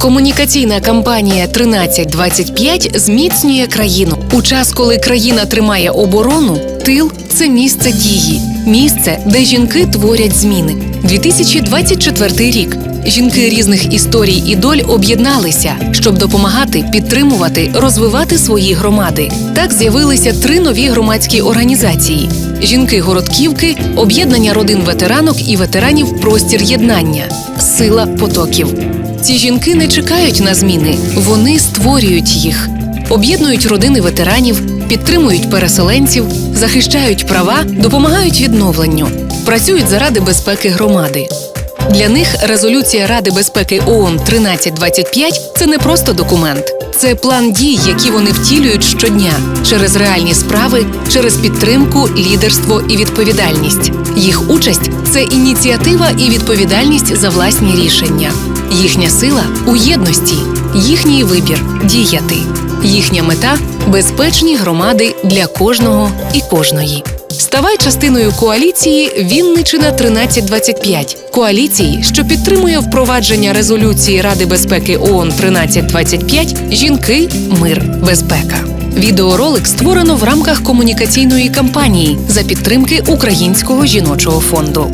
Комунікаційна кампанія 1325 зміцнює країну. У час, коли країна тримає оборону, тил це місце дії, місце, де жінки творять зміни. 2024 рік. Жінки різних історій і доль об'єдналися, щоб допомагати, підтримувати, розвивати свої громади. Так з'явилися три нові громадські організації: жінки городківки, об'єднання родин ветеранок і ветеранів Простір єднання, сила потоків. Ці жінки не чекають на зміни, вони створюють їх, об'єднують родини ветеранів, підтримують переселенців, захищають права, допомагають відновленню, працюють заради безпеки громади. Для них резолюція Ради безпеки ООН 1325 – це не просто документ, це план дій, які вони втілюють щодня через реальні справи, через підтримку, лідерство і відповідальність. Їх участь це ініціатива і відповідальність за власні рішення. Їхня сила у єдності, їхній вибір діяти. Їхня мета безпечні громади для кожного і кожної. Ставай частиною коаліції Вінничина 1325 коаліції, що підтримує впровадження резолюції Ради безпеки ООН 1325 Жінки, мир, безпека. Відеоролик створено в рамках комунікаційної кампанії за підтримки Українського жіночого фонду.